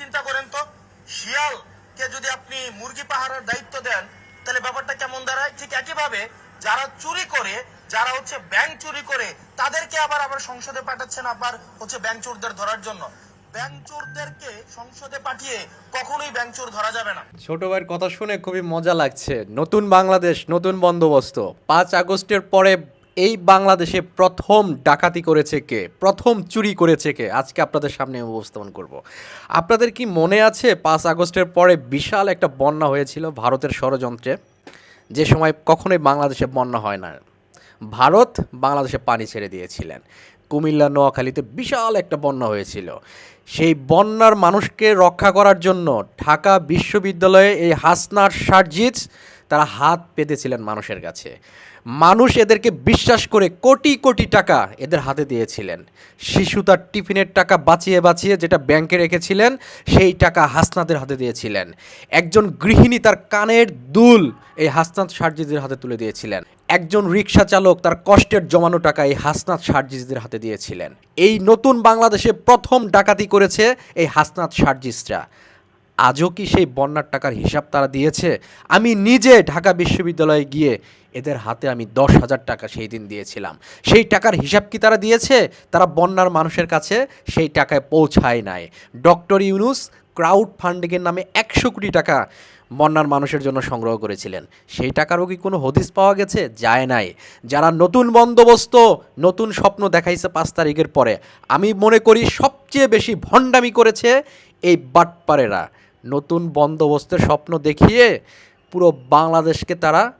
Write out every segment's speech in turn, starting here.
চিন্তা করেন তো? শিয়ালকে যদি আপনি মুরগি পাহারার দায়িত্ব দেন, তাহলে ব্যাপারটা কেমন দাঁড়ায়? ঠিক একইভাবে যারা চুরি করে, যারা হচ্ছে ব্যাংক চুরি করে, তাদেরকে আবার আবার সংসদে পাঠাচ্ছেন আবার হচ্ছে ব্যাংক চোরদের ধরার জন্য। ব্যাংক চোরদেরকে সংসদে পাঠিয়ে কখনোই ব্যাংক চোর ধরা যাবে না। ছোট ভাইয়ের কথা শুনে খুবই মজা লাগছে। নতুন বাংলাদেশ, নতুন বন্দোবস্ত। পাঁচ আগস্টের পরে এই বাংলাদেশে প্রথম ডাকাতি করেছে কে? প্রথম চুরি করেছে কে? আজকে আপনাদের সামনে উপস্থাপন করব। আপনাদের কি মনে আছে, পাঁচ আগস্টের পরে বিশাল একটা বন্যা হয়েছিল ভারতের ষড়যন্ত্রে? যে সময় কখনোই বাংলাদেশে বন্যা হয় না। ভারত বাংলাদেশে পানি ছেড়ে দিয়েছিলেন। কুমিল্লা, নোয়াখালীতে বিশাল একটা বন্যা হয়েছিল। সেই বন্যার মানুষকে রক্ষা করার জন্য ঢাকা বিশ্ববিদ্যালয়ে এই হাসনার সার্জিজ তারা হাত পেতেছিলেন মানুষের কাছে। মানুষ এদেরকে বিশ্বাস করে কোটি কোটি টাকা এদের হাতে দিয়েছিলেন। শিশু তার টিফিনের টাকা বাঁচিয়ে বাঁচিয়ে যেটা ব্যাংকে রেখেছিলেন, সেই টাকা হাসনাদের হাতে দিয়েছিলেন। একজন গৃহিণী তার কানের দুল এই হাসনাত সার্জিদের হাতে তুলে দিয়েছিলেন। একজন রিক্সা চালক তার কষ্টের জমানো টাকা এই হাসনাত সার্জিসদের হাতে দিয়েছিলেন। এই নতুন বাংলাদেশে প্রথম ডাকাতি করেছে এই হাসনাত সার্জিসরা। আজও কি সেই বন্যার টাকার হিসাব তারা দিয়েছে? আমি নিজে ঢাকা বিশ্ববিদ্যালয়ে গিয়ে এদের হাতে আমি দশ হাজার টাকা সেই দিন দিয়েছিলাম। সেই টাকার হিসাব কি তারা দিয়েছে? তারা বন্যার মানুষের কাছে সেই টাকায় পৌঁছায় নাই। ডক্টর ইউনুস ক্রাউড ফান্ডিংয়ের নামে একশো কোটি টাকা বন্যার মানুষের জন্য সংগ্রহ করেছিলেন। সেই টাকারও কি কোনো হদিস পাওয়া গেছে? যায় নাই। যারা নতুন বন্দোবস্ত, নতুন স্বপ্ন দেখাইছে পাঁচ তারিখের পরে, আমি মনে করি সবচেয়ে বেশি ভণ্ডামি করেছে এই বাটপারেরা। নতুন বন্দোবস্তের স্বপ্ন দেখিয়ে পুরো বাংলাদেশকে তারা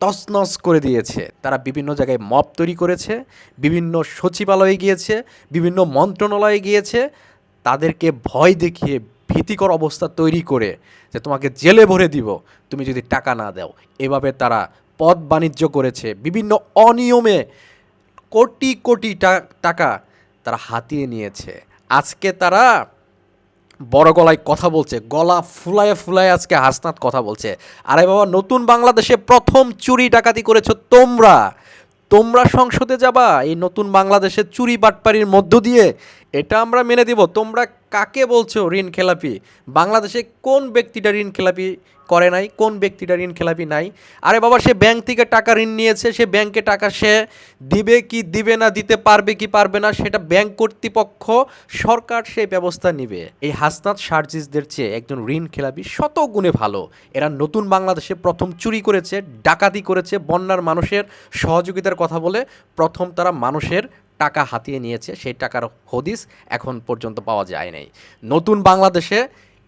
তছনছ করে দিয়েছে। তারা বিভিন্ন জায়গায় মপ তৈরি করেছে, বিভিন্ন সচিবালয়ে গিয়েছে, বিভিন্ন মন্ত্রণালয়ে গিয়েছে। তাদেরকে ভয় দেখিয়ে ভীতিকর অবস্থা তৈরি করে যে, তোমাকে জেলে ভরে দিব, তুমি যদি টাকা না দাও। এভাবে তারা পদ বাণিজ্য করেছে। বিভিন্ন অনিয়মে কোটি কোটি টাকা তারা হাতিয়ে নিয়েছে। আজকে তারা বড় গলায় কথা বলছে, গলা ফুলায় ফুলায় আজকে হাসনাত কথা বলছে। আরে বাবা, নতুন বাংলাদেশে প্রথম চুরি ডাকাতি করেছ তোমরা। তোমরা সংসদে যাবা, এই নতুন বাংলাদেশের চুরি বাটপারির মধ্য দিয়ে এটা আমরা মেনে দিব তোমরা কাকে বলছো ঋণ খেলাপি? বাংলাদেশে কোন ব্যক্তিটা ঋণ খেলাপি করে নাই? কোন ব্যক্তিটা ঋণ খেলাপি নাই? আরে বাবা, সে ব্যাংক থেকে টাকা ঋণ নিয়েছে, সে ব্যাংকে টাকা সে দিবে কি দিবে না, দিতে পারবে কি পারবে না, সেটা ব্যাংক কর্তৃপক্ষ, সরকার সেই ব্যবস্থা নিবে। এই হাসনাত সার্জিসদের চেয়ে একজন ঋণ খেলাপি শত গুণে ভালো। এরা নতুন বাংলাদেশে প্রথম চুরি করেছে, ডাকাতি করেছে, বন্যার মানুষের সহযোগিতার কথা বলে প্রথম তারা মানুষের টাকা হাতিয়ে নিয়েছে, সেই টাকার হদিস এখন পর্যন্ত পাওয়া যায় নাই নতুন বাংলাদেশে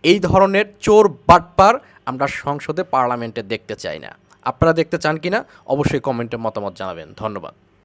এই ধরনের চোর বাটপার আমরা সংসদে, পার্লামেন্টে দেখতে চাই না। আপনারা দেখতে চান কি না অবশ্যই কমেন্টে মতামত জানাবেন। ধন্যবাদ।